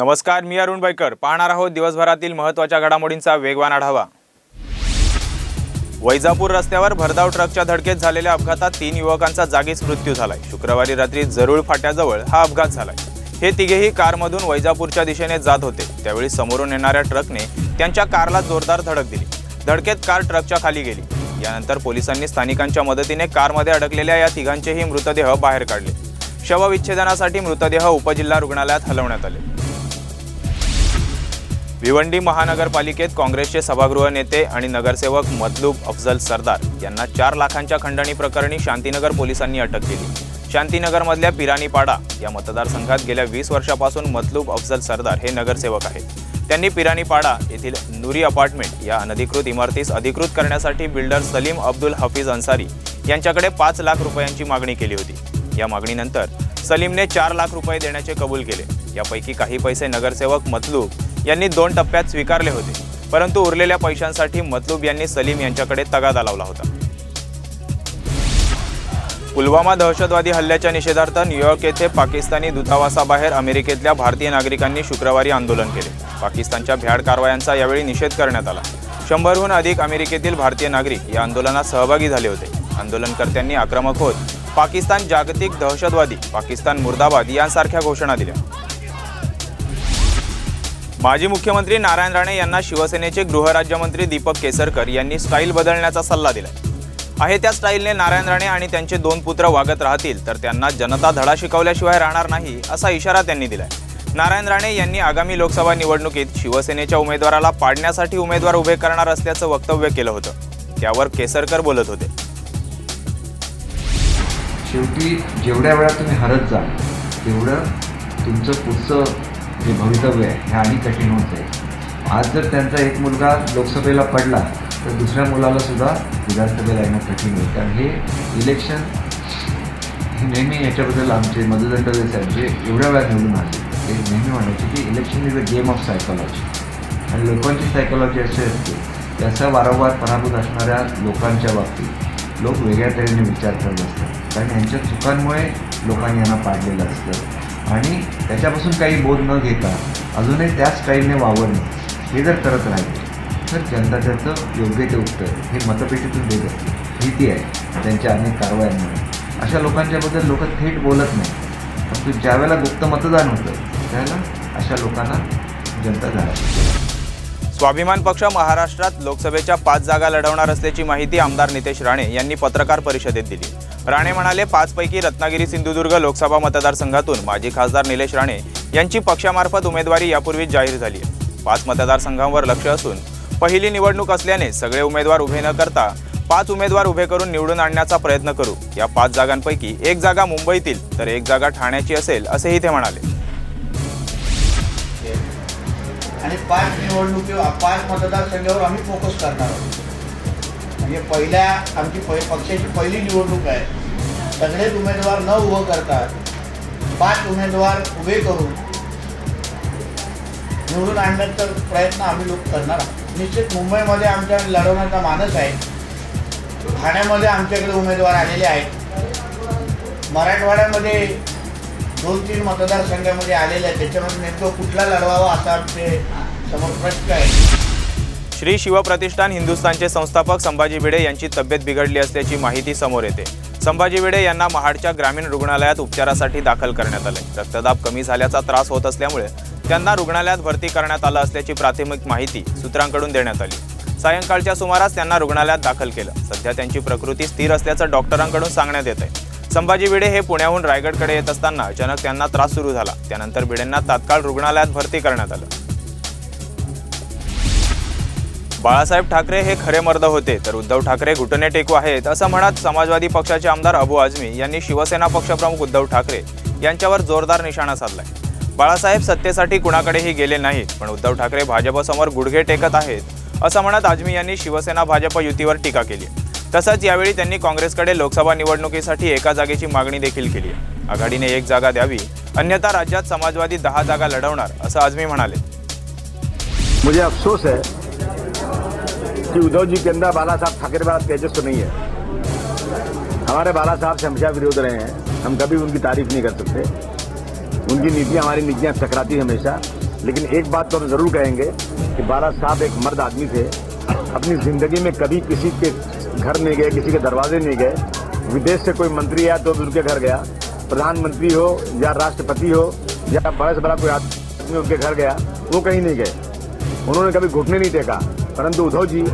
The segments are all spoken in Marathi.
नमस्कार मी अरुण बैकर. पाहणार आहोत दिवसभरातील महत्त्वाच्या घडामोडींचा वेगवान आढावा. वैजापूर रस्त्यावर भरधाव ट्रकच्या धडकेत झालेल्या अपघातात तीन युवकांचा जागीच मृत्यू झालाय. शुक्रवारी रात्री जरूळ फाट्याजवळ हा अपघात झालाय. हे तिघेही कारमधून वैजापूरच्या दिशेने जात होते. त्यावेळी समोरून येणाऱ्या ट्रकने त्यांच्या कारला जोरदार धडक दिली. धडकेत कार ट्रकच्या खाली गेली. यानंतर पोलिसांनी स्थानिकांच्या मदतीने कारमध्ये अडकलेल्या या तिघांचेही मृतदेह बाहेर काढले. शवविच्छेदनासाठी मृतदेह उपजिल्हा रुग्णालयात हलवण्यात आले. भिवंडी महानगरपालिकेत काँग्रेसचे सभागृह नेते आणि नगरसेवक मतलूब अफजल सरदार यांना चार लाखांच्या खंडणी प्रकरणी शांतीनगर पोलिसांनी अटक केली. शांतीनगरमधल्या पिरानीपाडा या मतदारसंघात गेल्या वीस वर्षापासून मतलूब अफजल सरदार हे नगरसेवक आहेत. त्यांनी पिरानीपाडा येथील नुरी अपार्टमेंट या अनधिकृत इमारतीस अधिकृत करण्यासाठी बिल्डर सलीम अब्दुल हफीज अन्सारी यांच्याकडे पाच लाख रुपयांची मागणी केली होती. या मागणीनंतर सलीमने चार लाख रुपये देण्याचे कबूल केले. यापैकी काही पैसे नगरसेवक मतलूब यांनी दोन टप्प्यात स्वीकारले होते. परंतु उरलेल्या पैशांसाठी मतलूब यांनी सलीम यांच्याकडे तगादा लावला होता. पुलवामा दहशतवादी हल्ल्याच्या निषेधार्थ न्यूयॉर्क येथे पाकिस्तानी दूतावासाबाहेर अमेरिकेतल्या भारतीय नागरिकांनी शुक्रवारी आंदोलन केले. पाकिस्तानच्या भ्याड कारवायांचा यावेळी निषेध करण्यात आला. शंभरहून अधिक अमेरिकेतील भारतीय नागरिक या आंदोलनात सहभागी झाले होते. आंदोलनकर्त्यांनी आक्रमक होत पाकिस्तान जागतिक दहशतवादी पाकिस्तान मुर्दाबाद यांसारख्या घोषणा दिल्या. माजी मुख्यमंत्री नारायण राणे यांना शिवसेनेचे गृहराज्यमंत्री दीपक केसरकर यांनी स्टाईल बदलण्याचा सल्ला दिला आहे त्या स्टाईलने नारायण राणे आणि त्यांचे दोन पुत्र वागत राहतील तर त्यांना जनता धडा शिकवल्याशिवाय राहणार नाही असा इशारा त्यांनी दिलाय. नारायण राणे यांनी आगामी लोकसभा निवडणुकीत शिवसेनेच्या उमेदवाराला पाडण्यासाठी उमेदवार उभे करणार असल्याचं वक्तव्य केलं होतं. त्यावर केसरकर बोलत होते. शेवटी जेवढ्या वेळा तुम्ही हरत जा तेवढं तुमचं पुढचं जे भवितव्य आहे हे आणि कठीण होत. आहे आज जर त्यांचा एक मुलगा लोकसभेला पडला तर दुसऱ्या मुलाला सुद्धा विधानसभेला येणं कठीण होईल. कारण हे इलेक्शन हे नेहमी याच्याबद्दल आमचे मधुदंड साहेब जे एवढ्या वेळा निवडून आले. ते नेहमी म्हणायचे की election is a game of psychology आणि लोकांची सायकॉलॉजी अशी असते त्याचा वारंवार पराभूत असणाऱ्या लोकांच्या बाबतीत लोक वेगळ्या तऱ्हेने विचार करत असतात. कारण यांच्या चुकांमुळे लोकांनी यांना पाडलेलं असतं. आणि त्याच्यापासून काही बोध न घेता अजूनही त्याच स्टाईलने वावरणे हे जर करत राहिले तर जनता त्याचं योग्य ते उत्तर हे मतपेटीतून देत असते. भीती आहे. त्यांच्या अनेक कारवायांमुळे. अशा लोकांच्याबद्दल लोक थेट बोलत नाही. परंतु ज्यावेळेला गुप्त मतदान होतं त्यावेळेला अशा लोकांना जनता झाला स्वाभिमान पक्ष महाराष्ट्रात लोकसभेच्या पाच जागा लढवणार असल्याची माहिती आमदार नितेश राणे यांनी पत्रकार परिषदेत दिली. राणे म्हणाले पाचपैकी रत्नागिरी सिंधुदुर्ग लोकसभा मतदारसंघातून माजी खासदार निलेश राणे यांची पक्षामार्फत उमेदवारी यापूर्वीच जाहीर झाली आहे. पाच मतदारसंघांवर लक्ष असून पहिली निवडणूक असल्याने सगळे उमेदवार उभे न करता पाच उमेदवार उभे करून निवडून आणण्याचा प्रयत्न करू. या पाच जागांपैकी एक जागा मुंबईतील तर एक जागा ठाण्याची असेल असेही ते म्हणाले. आणि पाच निवडणुकी पाच मतदारसंघावर आम्ही फोकस करणार आहोत. म्हणजे पहिल्या आमची पहि पक्षाची पहिली निवडणूक आहे. सगळेच उमेदवार न उभं करतात. पाच उमेदवार उभे करून निवडून आणण्याचा प्रयत्न आम्ही लोक करणार आहोत. निश्चित मुंबईमध्ये आमच्या लढवण्याचा मानस आहे. ठाण्यामध्ये आमच्याकडे उमेदवार आलेले आहेत. मराठवाड्यामध्ये दोन तीन मतदारसंघामध्ये आलेले आहेत. त्याच्यामध्ये नेमकं कुठला लढवावा असा आमचे समोर प्रश्न आहे श्री शिवप्रतिष्ठान हिंदुस्थानचे संस्थापक संभाजी भिडे यांची तब्येत बिघडली असल्याची माहिती समोर येते. संभाजी भिडे यांना महाडच्या ग्रामीण रुग्णालयात उपचारासाठी दाखल करण्यात आले. रक्तदाब कमी झाल्याचा त्रास होत असल्यामुळे त्यांना रुग्णालयात भरती करण्यात आलं असल्याची प्राथमिक माहिती सूत्रांकडून देण्यात आली. सायंकाळच्या सुमारास त्यांना रुग्णालयात दाखल केलं. सध्या त्यांची प्रकृती स्थिर असल्याचं डॉक्टरांकडून सांगण्यात येत आहे संभाजी भिडे हे पुण्याहून रायगडकडे येत असताना अचानक त्यांना त्रास सुरू झाला. त्यानंतर भिडेंना तात्काळ रुग्णालयात भरती करण्यात आलं. बाळासाहेब ठाकरे हे खरे मर्द होते तर उद्धव ठाकरे घुटणे टेकू आहेत असं म्हणत समाजवादी पक्षाचे आमदार अबू आझमी यांनी शिवसेना पक्षप्रमुख उद्धव ठाकरे यांच्यावर जोरदार निशाणा साधलाय. बाळासाहेब सत्तेसाठी कुणाकडेही गेले नाहीत पण उद्धव ठाकरे भाजपसमोर गुडघे टेकत आहेत असं म्हणत आझमी यांनी शिवसेना भाजप युतीवर टीका केली तसंच यावेळी त्यांनी काँग्रेसकडे लोकसभा निवडणुकीसाठी एका जागेची मागणी देखील केली आहे. आघाडीने एक जागा द्यावी अन्यथा राज्यात समाजवादी दहा जागा लढवणार असं आझमी म्हणाले. मुझे अफसोस है कि उद्धव जी के अंदर बाला साहब ठाकरे वाला तेजस्व नहीं है। हमारे बाला साहब से हमेशा विरोध रहे हैं। हम कभी उनकी तारीफ़ नहीं कर सकते। उनकी नीतियाँ, हमारी नीतियाँ टकराती हमेशा। लेकिन एक बात तो हम ज़रूर कहेंगे कि बाला साहब एक मर्द आदमी थे। अपनी ज़िंदगी में कभी किसी के घर नहीं गए, किसी के दरवाजे नहीं गए। विदेश से कोई मंत्री आया तो उनके घर गया। प्रधानमंत्री हो या राष्ट्रपति हो या बड़े से बड़ा कोई आदमी उनके घर गया, वो कहीं नहीं गए। उन्होंने कभी घुटने नहीं टेका। परंतु उद्धव जी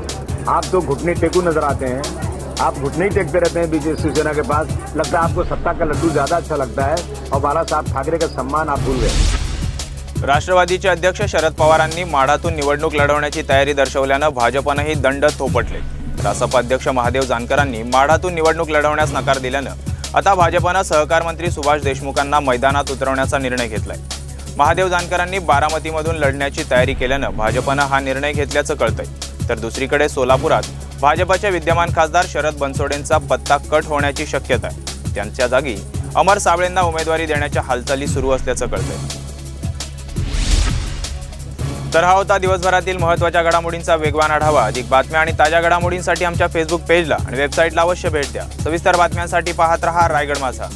आप तो घुटने टेकू नजर आते हैं। आप घुटने ही टेकते रहते हैं बीजेपी शिवसेना के पास। लगता है आपको सत्ता का लड्डू ज्यादा अच्छा लगता है और बाला साहब ठाकरे का सम्मान आप भूल गए। राष्ट्रवादीचे अध्यक्ष शरद पवारांनी माढातून निवडणूक लढवण्याची तयारी दर्शवल्यानं भाजपनंही दंड थोपटले. रासप अध्यक्ष महादेव जानकरांनी माढातून निवडणूक लढवण्यास नकार दिल्यानं आता भाजपनं सहकार मंत्री सुभाष देशमुखांना मैदानात उतरवण्याचा निर्णय घेतलाय. महादेव जानकरांनी बारामतीमधून लढण्याची तयारी केल्यानं भाजपनं हा निर्णय घेतल्याचं कळतंय. तर दुसरीकडे सोलापुरात भाजपाच्या विद्यमान खासदार शरद बनसोडेंचा पत्ता कट होण्याची शक्यता आहे. त्यांच्या जागी अमर साबळेंना उमेदवारी देण्याच्या हालचाली सुरू असल्याचं कळतंय. तर हा होता दिवसभरातील महत्त्वाच्या घडामोडींचा वेगवान आढावा. अधिक बातम्या आणि ताज्या घडामोडींसाठी आमच्या फेसबुक पेजला आणि वेबसाईटला अवश्य भेट द्या. सविस्तर बातम्यांसाठी पाहत रहा रायगड माझा.